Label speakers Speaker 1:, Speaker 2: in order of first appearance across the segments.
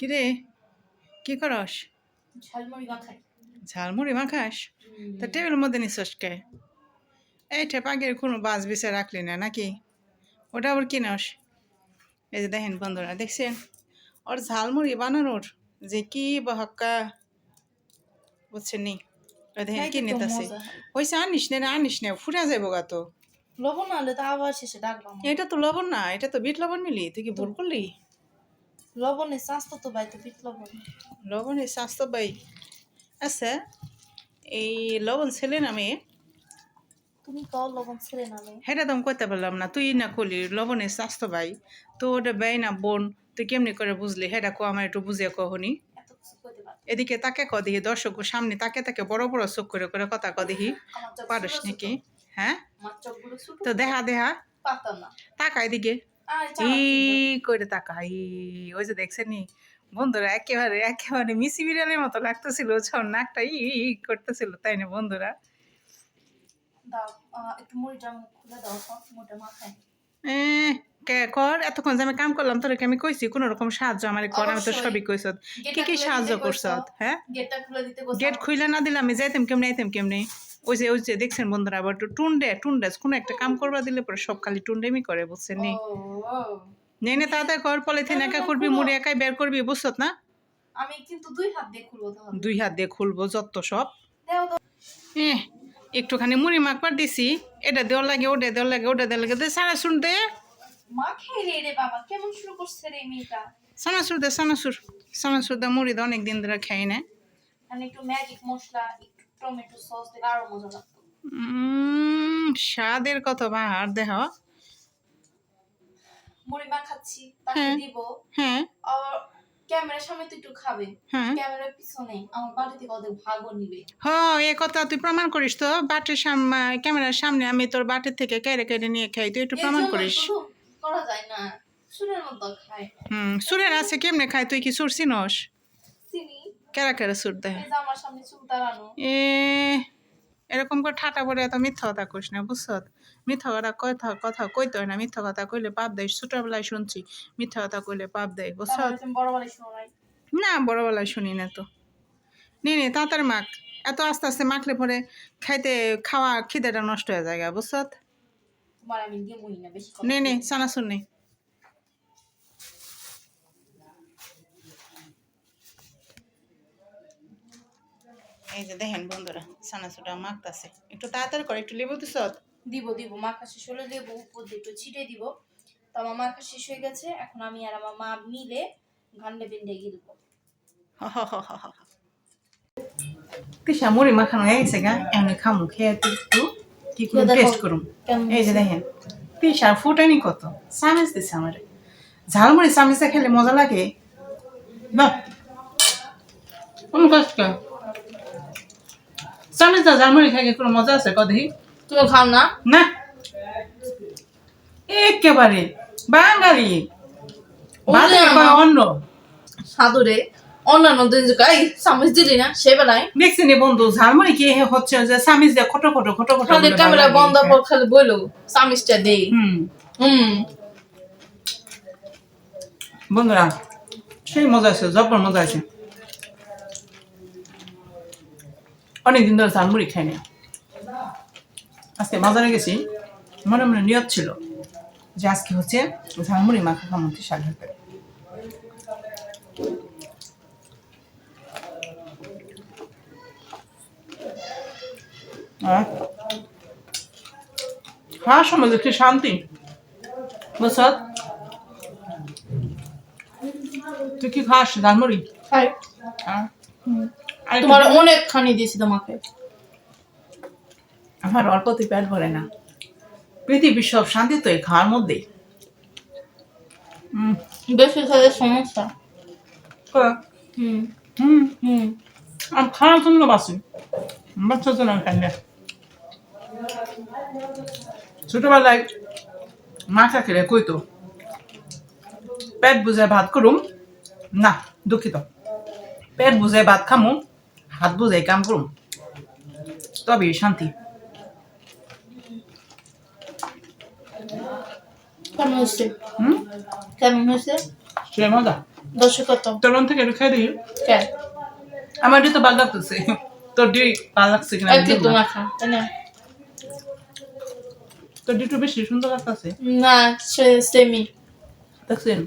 Speaker 1: কিরে? কি করস?
Speaker 2: ঝালমুড়ি
Speaker 1: মাখাস? তা টেবিলের মধ্যে নিছস কে? এইটা পাগের কোনো বাস বিছে রাখলি না নাকি? ওটা আবার কিনস? এই যে দেখেন বন্ধুরা দেখছেন? ওর ঝালমুড়ি বানানোর যে কি বহক্কা? বুঝছেন নি? দেখেন কি নিতেছে
Speaker 2: হয়।
Speaker 1: হয়েছে আনিস না রে, আনিস না ফুরা যাব গা তো।
Speaker 2: লবণ না হলে তো আবার শেষে ডাকলাম
Speaker 1: এটা তো লবণ না এটা তো বিট লবণ নিলি তুই কি ভুল করলি?
Speaker 2: লবণে স্বাস্থ্য তো লবণ।
Speaker 1: লবণের স্বাস্থ্য বাই আচ্ছা এই লবণ ছেলে নামে
Speaker 2: তুমি তো লবণ
Speaker 1: হেটা তো আমি কইতে পারলাম না তুই না কলি লবণের স্বাস্থ্য ভাই। তো ওটা ব্যয় না বোন তুই কেমনি করে বুঝলি? হেটা কো আমার একটু বুঝিয়ে কহনি এদিকে তাকে ক দেখি দর্শক সামনে তাকে তাকে বড় বড় চোখ করে করে কথা ক দেখি। পারিস নাকি? হ্যাঁ? তো দেখা দেখা।
Speaker 2: পাতা
Speaker 1: তাকা এদিকে। ই করে তাকা ই ওই যে দেখছেন বন্ধুরা একেবারে একেবারে মিসি বিড়ালের মতো লাগতেছিল ছর নাকটা ই করতেছিল তাই না বন্ধুরা? কর? এতক্ষণ যে আমি কাম করলাম তোরকে আমি কইছি কোন রকম সাহায্য আমার কর আমি তো সবই কইছত কি কি সাহায্য
Speaker 2: কইছো।
Speaker 1: হ্যাঁ?
Speaker 2: খুলে
Speaker 1: গেট খুইলে না দিলে আমি যাইতাম কেমনে আইতাম কেমনে? ওই যে ওই যে দেখছেন বন্ধুরা আবার একটু টুন্ডে টুন্ডেস কোনো একটা কাম করবা দিলে পরে সব খালি টুন্ডেমি করে বুঝছেন নি।
Speaker 2: নেই ও।
Speaker 1: নে তাড়াতাড়ি কর পলিথিন একা করবি মুড়ি একাই বের করবি বুঝছত না?
Speaker 2: আমি কিন্তু দুই হাত দিয়ে খুলবো তাহলে।
Speaker 1: দুই হাত দিয়ে খুলবো যত সব। এ একটুখানি মুড়ি মাখবার দিছি এটা দেওয়ার লাগে ওটা দেওয়ার লাগে ওটা দেওয়ার লাগে দে সারা শুন দে। সানাসুর দে সানাসুর সানাসুর দা মুড়ি দে অনেক দিন ধরে খাই না।
Speaker 2: একটু ম্যাজিক মশলা টমেটো সস দিলে আরও মজা লাগতো
Speaker 1: উম, স্বাদের কত বাহার দেহ?
Speaker 2: মুড়ি মাখাচ্ছি তাকে
Speaker 1: হ্যাঁ।
Speaker 2: দিব।
Speaker 1: হ্যাঁ।
Speaker 2: আর ক্যামেরার সামনে তো একটু খাবে।
Speaker 1: হ্যাঁ।
Speaker 2: ক্যামেরার পিছনে। আমার বাড়ি থেকে ওদের ভাগও নিবে।
Speaker 1: হ এ কথা তুই প্রমাণ করিস তো। বাটির সামনে ক্যামেরার সামনে আমি তোর বাটির থেকে কেড়ে কেড়ে নিয়ে খাই। তুই একটু প্রমাণ করিস।
Speaker 2: করা যায় না সুরের মতো খায়।
Speaker 1: হুম সুরের আছে কেমনে খাই তুই কি সুর চিনস?
Speaker 2: চিনি।
Speaker 1: কেরা কেরা সুর দেয়? এ এরকম করে ঠাটা পরে এত মিথ্যা কথা কইস না বুঝছত মিথ্যা কথা কথা কথা কইতে হয় না মিথ্যা কথা কইলে পাপ দেয়। ছোটবেলায় শুনছি মিথ্যা কথা কইলে পাপ দেয় বুঝছত না বড়বেলায় শুনি না তো। নে নে তাড়াতাড়ি মাখ। এত আস্তে আস্তে মাখলে পরে খাইতে খাওয়া খিদেটা নষ্ট হয়ে যায় বুঝছত
Speaker 2: না
Speaker 1: নে নে
Speaker 2: বলি।
Speaker 1: এই যে দেখেন বন্ধুরা চানাচুরটা মাখতাছে। একটু তাড়াতাড়ি করে একটু লেবু দিছত
Speaker 2: দিব দিব মাখা শেষ হলে দেবো উপর দিয়ে একটু ছিটে দিব। তো আমার মাখা শেষ হয়ে গেছে এখন আমি আর আমার মা মিলে ঘান্ডে বিন্ডে গিলবো
Speaker 1: পিসা মুড়ি মাখানো হয়ে গেছে গা? এমনি খামু খেয়ে একটু কি করে টেস্ট করুম? এই যে দেখেন পিসার ফুটানি কত। চামিচ দিছে আমারে। ঝালমুড়ি চামিচে খেলে মজা লাগে। বাহ! কোন কষ্ট? চামিচটা ঝালমুড়ি খাইলে কোনো মজা আছে কদি
Speaker 2: তুমি খাও না?
Speaker 1: না। একেবারে বাঙালি। অন্য।
Speaker 2: সাধুরে অন্যান্য দিন এই চামচ দিলি না? সে বেলায়।
Speaker 1: দেখছি নি বন্ধু ঝালমুড়ি কি হচ্ছে যে চামিচ দিয়ে খটো খটো খটো খটো
Speaker 2: খালি ক্যামেরা বন্ধ। পর খালি বইলো চামচটা দেই
Speaker 1: হুম।
Speaker 2: হুম।
Speaker 1: বন্ধুরা সেই মজা আছে জব্বর মজা আছে। অনেকদিন ধরে ঝালমুড়ি খাই না আজকে বাজারে গেছি মনে মনে নিয়ত ছিল যে আজকে হচ্ছে ঝালমুড়ি মাখা খামতি শাক হাতে খাওয়ার সময় যে কি শান্তি। বুঝছত তুই কি খাস ঝালমুড়ি
Speaker 2: খাই।
Speaker 1: হ্যাঁ? আর
Speaker 2: তোমার অনেক খানি দিয়েছি তোমাকে।
Speaker 1: আমার অল্পতে পেট ভরে না। পৃথিবীর সব শান্তি তো এই খাওয়ার মধ্যেই। হুম
Speaker 2: বেশি খেলে সমস্যা। হুম।
Speaker 1: হুম?
Speaker 2: হুম।
Speaker 1: আমি খাওয়ার জন্য বাসি। বাচ্চার জন্য আমি খাই না ছোটবেলায় মাখা খেলে কইতো পেট বুঝায় ভাত করুম? না দুঃখিত। পেট বুঝায় ভাত খামু? হাত বুঝাই কাম করুম। তবেই শান্তি।
Speaker 2: কেমন হয়েছে?
Speaker 1: হুম?
Speaker 2: কেমন হয়েছে?
Speaker 1: সে মজা?
Speaker 2: দশে কত?
Speaker 1: তোর থেকে একটু খাই দিই
Speaker 2: কেন
Speaker 1: আমার তো ভালো লাগতেছে। তোর ডি ভালো লাগছে কিনা আমি
Speaker 2: একটু তোমার খা তাই না?
Speaker 1: তোর ডি একটু বেশি সুন্দর লাগতেছে।
Speaker 2: না সেমি
Speaker 1: দেখছেন?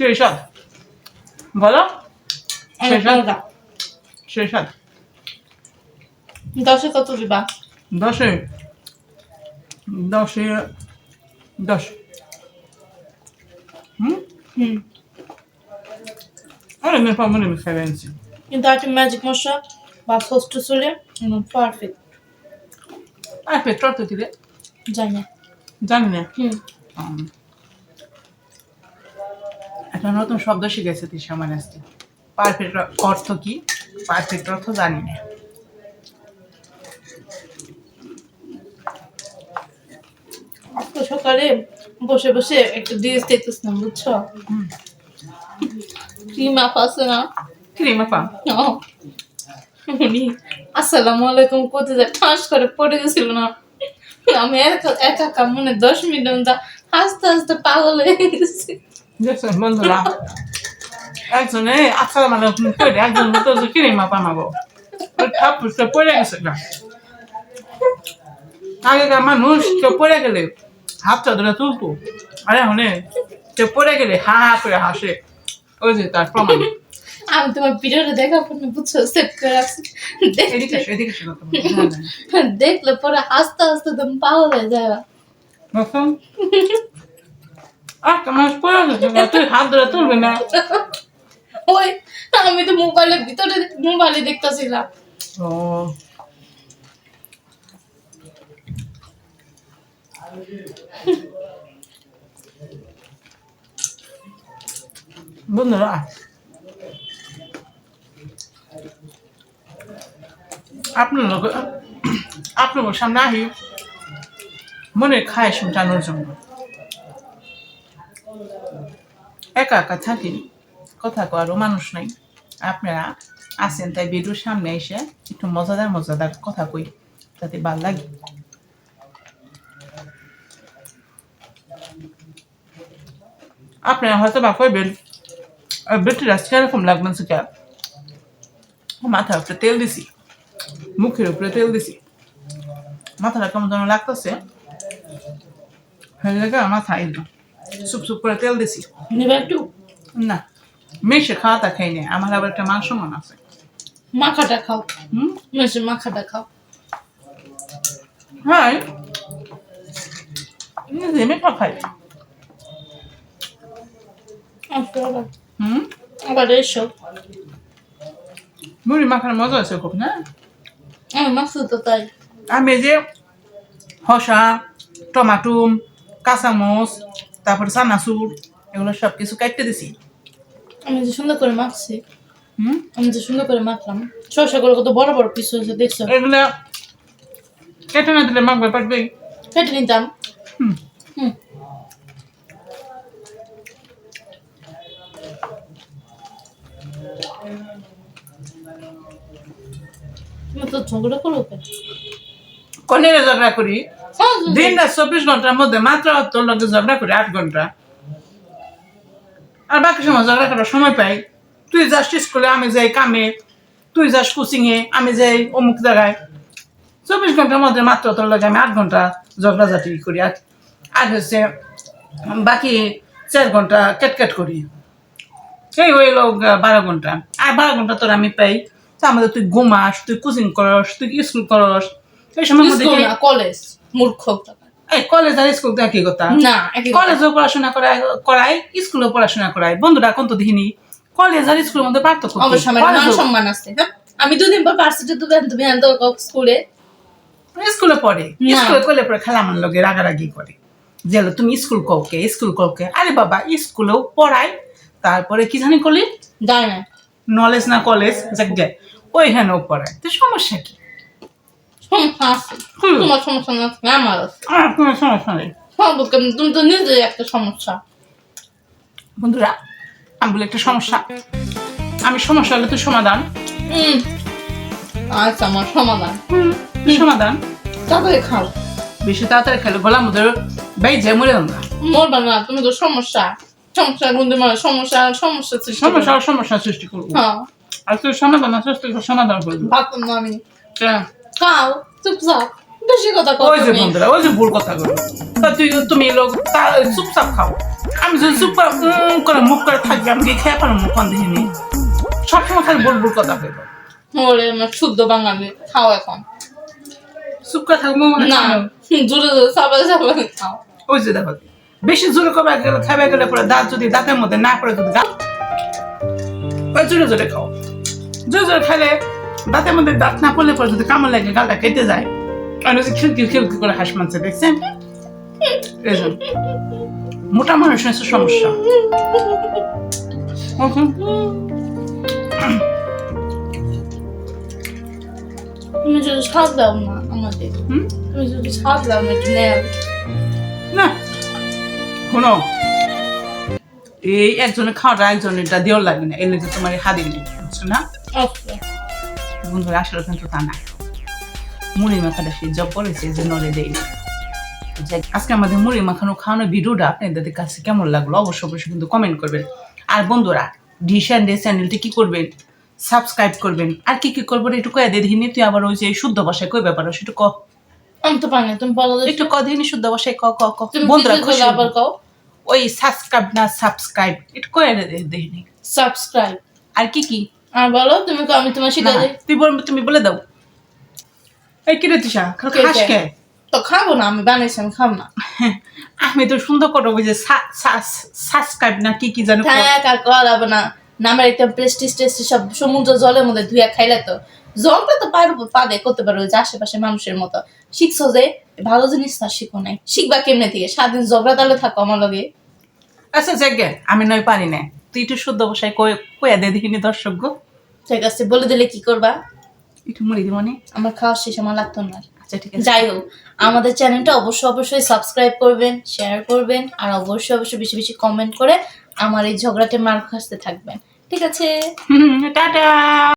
Speaker 1: সেই স্বাদ বলো সেই স্বাদ
Speaker 2: দশে কত দিবা?
Speaker 1: দশে? দশে দশ। হুম?
Speaker 2: হুম।
Speaker 1: আমি খাই আনছি
Speaker 2: কিন্তু একটা ম্যাজিক মশলা বা ষষ্ঠ চলে পারফেক্ট
Speaker 1: আর পেট্রোল তো দিলে
Speaker 2: জানি না।
Speaker 1: জানি না।
Speaker 2: হুম।
Speaker 1: উম, একটা নতুন শব্দ শিখেছে মানে আজকে পারফেক্ট অর্থ কি? পারফেক্ট অর্থ জানি না।
Speaker 2: আজকে সকালে বসে বসে একটা ডিস দেখতেছিলাম বুঝছ?
Speaker 1: হুম।
Speaker 2: কি না?
Speaker 1: কি রে মাপা
Speaker 2: ও, উনি আসসালামু আলাইকুম করতে যায় ঠাস করে পড়ে গেছিল না। আমি একা একা মনে দশ মিনিট হাসতে হাসতে পাগল হয়ে গেছি।
Speaker 1: দেখছেন বন্ধুরা একজনে আসসালাম আলাইকুম করে একজন তো কি রে মাপা মাগো ঠাপ পুষতে পড়ে গেছে গা আগেকার মানুষ কেউ পড়ে গেলে হাতটা ধরে তুলতো আরে এখন কেউ পড়ে গেলে হা হা করে হাসে ওই যে তার প্রমাণ
Speaker 2: আমি তোমার ভিডিওটা দেখা পড়লে বুঝছ সেভ করে রাখছি। দেখলে।
Speaker 1: হ্যাঁ, হ্যাঁ।
Speaker 2: পরে হাসতে হাসতে তুমি পাগল হয়ে যাবে
Speaker 1: দেখুন আর কেমন পড়ে গেছে গা, তুই হাত ধরে তুলবি না
Speaker 2: ওই আমি তো মোবাইলের ভিতরে মোবাইলে দেখতেছিলাম
Speaker 1: ও বন্ধুরা আপনার লোক আপনার সামনে আহি মনে খায় শুনটানোর জন্য একা একা থাকি কথা কওয়ারও মানুষ নাই। আপনারা আসেন তাই বেডুর সামনে এসে একটু মজাদার মজাদার কথা কই যাতে ভালো লাগে। আপনারা হয়তো বা কইবেন বেটির এরকম লাগবেন সে মাথার উপরে তেল দিছি, মুখের উপরে তেল দিছি। মাথাটা কেমন যেন লাগতেছে। হয়ে মাথা একদম সুপ সুপ করে তেল দিছি।
Speaker 2: নিবে একটু?
Speaker 1: না। মেশে খাওয়াটা খাই না আমার আবার একটা মাংস মন আছে।
Speaker 2: মাখাটা খাও।
Speaker 1: হুম?
Speaker 2: মেশে মাখাটা খাও।
Speaker 1: হ্যাঁ নিজে মেখা খাই।
Speaker 2: আচ্ছা, আবার।
Speaker 1: হুম?
Speaker 2: আবার এসো।
Speaker 1: মুড়ি মাখার মজা আছে খুব না?
Speaker 2: আমি মাছ তো তাই।
Speaker 1: আমি যে হসা টমাটো কাঁচামচ তারপর চানাচুর এগুলো সব কিছু কাটতে দিছি।
Speaker 2: আমি যে সুন্দর করে মাখছি
Speaker 1: হুম?
Speaker 2: আমি যে সুন্দর করে মাখলাম শসাগুলো কত বড় বড় পিস হয়েছে দেখছ?
Speaker 1: এগুলো কেটে না দিলে মাখবে পারবে
Speaker 2: কেটে নিতাম।
Speaker 1: হুম।
Speaker 2: হুম। তুমি তো ঝগড়া করো কেন?
Speaker 1: কনের ঝগড়া করি। দিন রাত চব্বিশ ঘণ্টার মধ্যে মাত্র তোর লগে ঝগড়া করি আট ঘণ্টা। আর বাকি সময় ঝগড়া করার সময় পাই। তুই যাস স্কুলে আমি যাই কামে। তুই যাস কোচিং এ আমি যাই অমুক জায়গায়। চব্বিশ ঘণ্টার মধ্যে মাত্র তোর লগে আমি আট ঘণ্টা ঝগড়াঝাটি করি। আর আর হচ্ছে বাকি চার ঘণ্টা কেটকেট করি। এই হইল বারো ঘণ্টা। আর বারো ঘণ্টা তোর আমি পাই। মধ্যে তুই ঘুমাস তুই কোচিং করস তুই স্কুল করস। এই সময়
Speaker 2: কলেজ মূর্খ
Speaker 1: এই কলেজ আর স্কুল তো একই কথা।
Speaker 2: না
Speaker 1: কলেজেও পড়াশোনা করায় করাই স্কুলেও পড়াশোনা করায়। বন্ধুরা কোন তো দেখিনি। কলেজ আর স্কুলের মধ্যে পার্থক্য?
Speaker 2: মান সম্মান আছে। হ্যাঁ? আমি দুদিন পর তুমি তুমি আনতো স্কুলে
Speaker 1: স্কুলে পড়ে। স্কুলে করলে পরে খেলা আমার লগে রাগারাগি করে। যে তুমি স্কুল কওকে স্কুল কওকে আরে বাবা স্কুলেও পড়াই। তারপরে কি জানি করলি? নলেজ না। কলেজ ওইখানেও পড়ায় তো সমস্যা কি?
Speaker 2: আছে তোমার সমস্যা না আমার আছে।
Speaker 1: কোনো সমস্যা নেই।
Speaker 2: তুমি তো একটা সমস্যা।
Speaker 1: বন্ধুরা আমি বলি একটা সমস্যা। আমি সমস্যা হলে তুই সমাধান।
Speaker 2: আচ্ছা আমার সমাধান।
Speaker 1: সমাধান।
Speaker 2: তাড়াতাড়ি খাও।
Speaker 1: বেশি তাড়াতাড়ি খেলে মধ্যে মরে না।
Speaker 2: মরবা না তুমি তো সমস্যা। সমস্যা মানে সমস্যা সমস্যা সৃষ্টি
Speaker 1: সমস্যা সমস্যা সৃষ্টি করব।
Speaker 2: হ্যাঁ।
Speaker 1: আর তুই সমাধান আছে সমাধান করবি।
Speaker 2: ভাবতাম না আমি।
Speaker 1: হ্যাঁ।
Speaker 2: খাও। চুপচাপ বেশি কথা কও
Speaker 1: ওই যে
Speaker 2: তুমি।
Speaker 1: বন্ধুরা ওই যে ভুল কথা তা তুই তুমি লোক তা- চুপচাপ খাও। আমি যদি চুপচাপ উম করে মুখ করে থাকি আমি কি খেয়ে পারব মুখ দেখিনি সবসময় খালি ভুল ভুল কথা কইব।
Speaker 2: ওরে আমার শুদ্ধ বাঙালি খাও এখন।
Speaker 1: চুপ করে থাকব মানে
Speaker 2: না জোরে জোরে সাবালে সাবালে খাও।
Speaker 1: ওই যে দেখো বেশি জোরে কবে গেলে খাবে গেলে পরে দাঁত যদি দাঁতের মধ্যে না পড়ে যদি দাঁত ওই জোরে জোরে খাও। জোরে জোরে খেলে দাঁতের মধ্যে দাঁত না পড়লে পরে যদি কামড় লাগে গালটা কেটে যায় যে খিলকি খিলকি করে হাঁস মানছে দেখছেন। মোটা মানুষ হচ্ছে সমস্যা ওকে।
Speaker 2: তুমি যদি স্বাদ দাও না আমাদের
Speaker 1: হুম?
Speaker 2: তুমি যদি স্বাদ দাও না একটু নেও
Speaker 1: না শোনো এই একজনের খাওয়াটা একজনেরটা দেওয়ার লাগে না এলে তোমার হাদিয়ে নেই না
Speaker 2: ওকে
Speaker 1: বন্ধুরা আসলে কিন্তু তা না। মুড়ি মাখাটা সেই জব করেছে যে নলে দেই আজকে আমাদের মুড়ি মাখানো খাওয়ানো ভিডিওটা আপনাদের কাছে কেমন লাগল অবশ্যই অবশ্যই কিন্তু কমেন্ট করবেন। আর বন্ধুরা ডিশ অ্যান্ড ডে চ্যানেলটি কি করবেন? সাবস্ক্রাইব করবেন। আর কি কি করবেন একটু কয়ে দিয়ে দিহিনি তুই আবার ওই যে শুদ্ধ ভাষায় কই ব্যাপার সেটা ক
Speaker 2: আমি তো পারি তুমি বলো।
Speaker 1: একটু ক দিহিনি শুদ্ধ ভাষায় ক ক ক বন্ধুরা খুশি?
Speaker 2: আবার কও?
Speaker 1: ওই সাবস্ক্রাইব না সাবস্ক্রাইব একটু কয়ে দিহিনি
Speaker 2: সাবস্ক্রাইব
Speaker 1: আর কি কি?
Speaker 2: আর বলো তুমি কও, আমি তোমার শিখা
Speaker 1: না,
Speaker 2: দিই।
Speaker 1: তুই বল তুমি বলে দাও। এই খাস
Speaker 2: কে? তো খাব না আমি বানাইছি আমি খাব না।
Speaker 1: আমি তো সুন্দর করে সাবস্ক্রাইব না কি কি জানো
Speaker 2: থাক আর করাবো না। নামের একটা প্রেস্টিজ টেস্টি সব সমুদ্র জলের মধ্যে ধুইয়া খাইলে তো জলটা তো পারব পাবে করতে পারো ওই যে আশেপাশে মানুষের মতো। শিখছো যে ভালো জিনিস না শিখো নাই। শিখবা কেমনে থেকে? স্বাধীন ঝগড়া তালে থাকো আমার লগে।
Speaker 1: আচ্ছা জাগে আমি নয় পারি না তুই একটু শুদ্ধ বসায় কয়ে কয়ে দে দেখিনি দর্শক গো।
Speaker 2: ঠিক আছে বলে দিলে কি করবা?
Speaker 1: একটু মুড়ি দিব মানে
Speaker 2: আমার খাওয়া শেষ আমার লাগতো না।
Speaker 1: আচ্ছা ঠিক আছে।
Speaker 2: যাই হোক আমাদের চ্যানেলটা অবশ্যই অবশ্যই সাবস্ক্রাইব করবেন শেয়ার করবেন আর অবশ্যই অবশ্যই বেশি বেশি কমেন্ট করে আমার এই ঝগড়াটে মার খাসতে থাকবেন। ঠিক আছে?
Speaker 1: টাটা।